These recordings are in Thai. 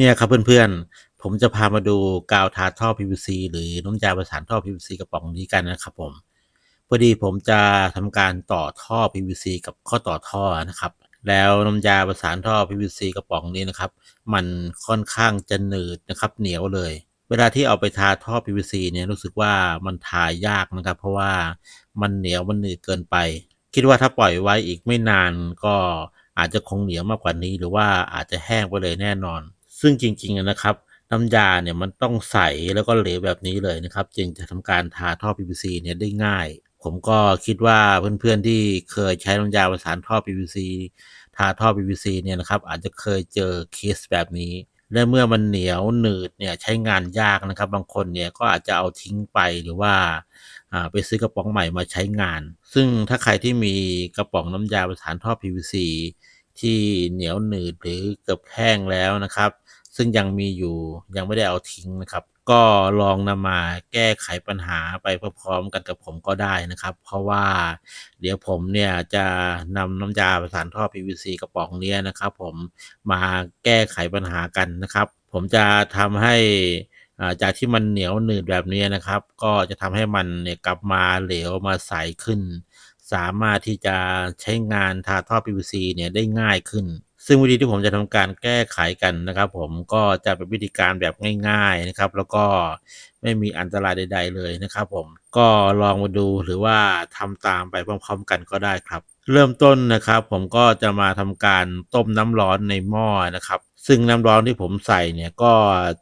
เนี่ยครับเพื่อนๆ ผมจะพามาดูกาวทาท่อ PVC หรือน้ำยาประสานท่อ PVC กระป๋องนี้กันนะครับผมพอดีผมจะทำการต่อท่อ PVC กับข้อต่อท่อนะครับ แล้วน้ำยาประสานท่อ PVC กระป๋องนี้นะครับ มันค่อนข้างจะหนืดนะครับ เหนียวเลย เวลาที่เอาไปทาท่อ PVC เนี่ยรู้สึกว่ามันทายากนะครับ เพราะว่ามันเหนียวมันหนืดเกินไป คิดว่าถ้าปล่อยไว้อีกไม่นานก็อาจจะคงเหนียวมากกว่านี้ หรือว่าอาจจะแห้งไปเลยแน่นอน ซึ่งจริงๆนะครับน้ำยาเนี่ยมันต้องใสแล้วก็เหลวแบบนี้เลยนะครับ จึงจะทำการทาท่อ PVC เนี่ยได้ง่าย ผมก็คิดว่าเพื่อนๆที่เคยใช้น้ำยาประสานท่อ PVC ทาท่อ PVC เนี่ยนะครับ อาจจะเคยเจอเคสแบบนี้ และเมื่อมันเหนียวหนืดเนี่ยใช้งานยากนะครับ บางคนเนี่ยก็อาจจะเอาทิ้งไปหรือว่าไปซื้อกระป๋องใหม่มาใช้งาน ซึ่งถ้าใครที่มีกระป๋องน้ำยาประสานท่อ PVC ที่เหนียวหนืดหรือเกือบแห้งแล้วนะครับ ซึ่งยังมีอยู่ยังไม่ได้เอาทิ้งนะครับ ก็ลองนำมาแก้ไขปัญหาไปพร้อมๆกันกับผมก็ได้นะครับ เพราะว่าเดี๋ยวผมเนี่ยจะนำน้ำยาประสานท่อ PVC กระป๋องเนี้ยนะครับ ผมมาแก้ไขปัญหากันนะครับ ผมจะทำให้จากที่มันเหนียวหนืดแบบนี้นะครับ ก็จะทำให้มันเนี่ยกลับมาเหลวมาใสขึ้น สามารถที่จะใช้งานทาท่อ PVC เนี่ยได้ง่ายขึ้น ซึ่งวิธีที่ผมจะทำการแก้ไขกันนะครับ ผมก็จะเป็นวิธีการแบบง่าย ๆนะครับ แล้วก็ไม่มีอันตรายใด ๆ เลยนะครับ ผมก็ลองมาดูหรือว่าทำตามไปพร้อมๆกันก็ได้ครับ เริ่มต้นนะครับ ผมก็จะมาทำการต้มน้ำร้อนในหม้อนะครับ ซึ่งน้ำร้อนที่ผมใส่เนี่ยก็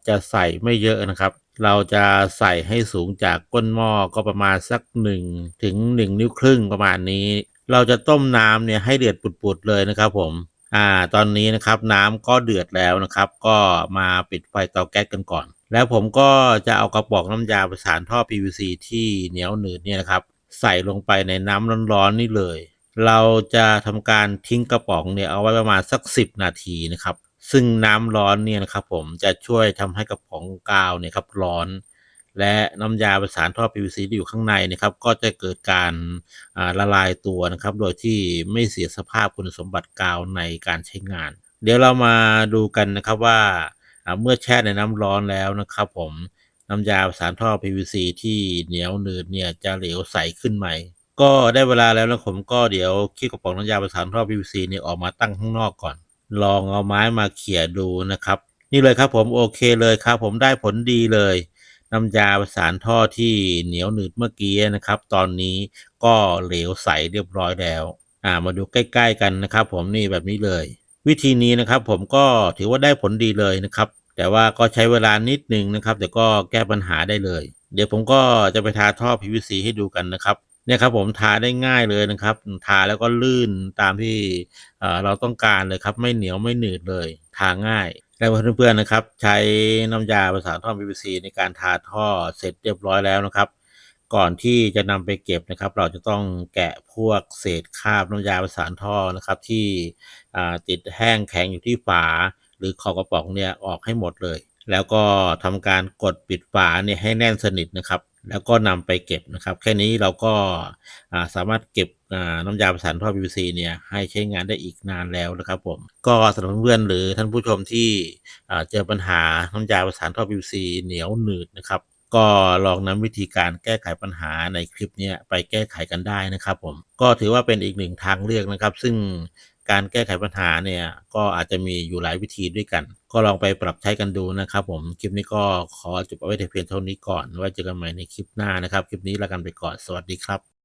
จะใส่ไม่เยอะนะครับ เราจะใส่ให้สูงจากก้นหม้อก็ประมาณสัก1ถึง1นิ้วครึ่งประมาณนี้ เราจะต้มน้ำเนี่ยให้เดือดปุดๆเลยนะครับผมอ่าตอนนี้นะครับน้ำก็เดือดแล้วนะครับ ก็มาปิดไฟเตาแก๊สกันก่อน แล้วผมก็จะเอากระป๋องน้ำยาประสานท่อ PVC ที่เหนียวหนืดเนี่ยนะครับ ใส่ลงไปในน้ำร้อนๆนี่เลย เราจะทำการทิ้งกระป๋องเนี่ยเอาไว้ประมาณสัก 10 นาทีนะครับ ซึ่งน้ำร้อนเนี่ยนะครับผมจะช่วยทำให้กระป๋องกาวเนี่ยครับร้อน และน้ำยาประสานท่อ PVC ที่อยู่ข้างในนะครับ ก็จะเกิดการละลายตัวนะครับ โดยที่ไม่เสียสภาพคุณสมบัติกาวในการใช้งาน เดี๋ยวเรามาดูกันนะครับว่าเมื่อแช่ในน้ำร้อนแล้วนะครับผมน้ำยาประสานท่อ PVC ที่เหนียวหนืดเนี่ยจะเหลวใสขึ้นไหม ก็ได้เวลาแล้วนะผมก็เดี๋ยวคีบกระป๋องน้ำยาประสานท่อ PVC เนี่ยออกมาตั้งข้างนอกก่อน ลองเอาไม้มาเขี่ยดูนะครับ นี่เลยครับผมโอเคเลยครับผมได้ผลดีเลยน้ำยาประสานท่อที่เหนียวหนืดเมื่อกี้นะครับ ตอนนี้ก็เหลวใสเรียบร้อยแล้วอ่ามาดูใกล้ ๆ กันนะครับ ผมนี่แบบนี้เลย วิธีนี้นะครับ ผมก็ถือว่าได้ผลดีเลยนะครับ แต่ว่าก็ใช้เวลานิดนึงนะครับ แต่ก็แก้ปัญหาได้เลย เดี๋ยวผมก็จะไปทาท่อ PVC ให้ดูกันนะครับ เนี่ยครับผมทาได้ง่ายเลยนะครับ ทาแล้วก็ลื่นตามที่เราต้องการเลยครับ ไม่เหนียวไม่หนืดเลยทาง่ายแล้วเพื่อนๆนะครับ ใช้น้ำยาประสานท่อ PVC ในการทาท่อเสร็จเรียบร้อยแล้วนะครับ ก่อนที่จะนำไปเก็บนะครับ เราจะต้องแกะพวกเศษคราบน้ำยาประสานท่อนะครับ ที่ติดแห้งแข็งอยู่ที่ฝา หรือขอบกระป๋องเนี่ยออกให้หมดเลย แล้วก็ทำการกดปิดฝาเนี่ยให้แน่นสนิทนะครับ แล้วก็นำไปเก็บนะครับ แค่นี้เราก็สามารถเก็บน้ำยาประสานท่อ PVC เนี่ยให้ใช้งานได้อีกนานแล้วนะครับผมก็สำหรับเพื่อนหรือท่านผู้ชมที่เจอปัญหาน้ำยาประสานท่อ PVC เหนียวหนืดนะครับก็ลองนำวิธีการแก้ไขปัญหาในคลิปนี้ไปแก้ไขกันได้นะครับผมก็ถือว่าเป็นอีกหนึ่งทางเลือกนะครับ ซึ่ง การแก้ไขปัญหาเนี่ยก็อาจจะมีอยู่หลายวิธีด้วยกัน ก็ลองไปปรับใช้กันดูนะครับผม คลิปนี้ก็ขอจบเอาไว้แต่เพียงเท่านี้ก่อน ไว้เจอกันใหม่ในคลิปหน้านะครับ คลิปนี้ลากันไปก่อน สวัสดีครับ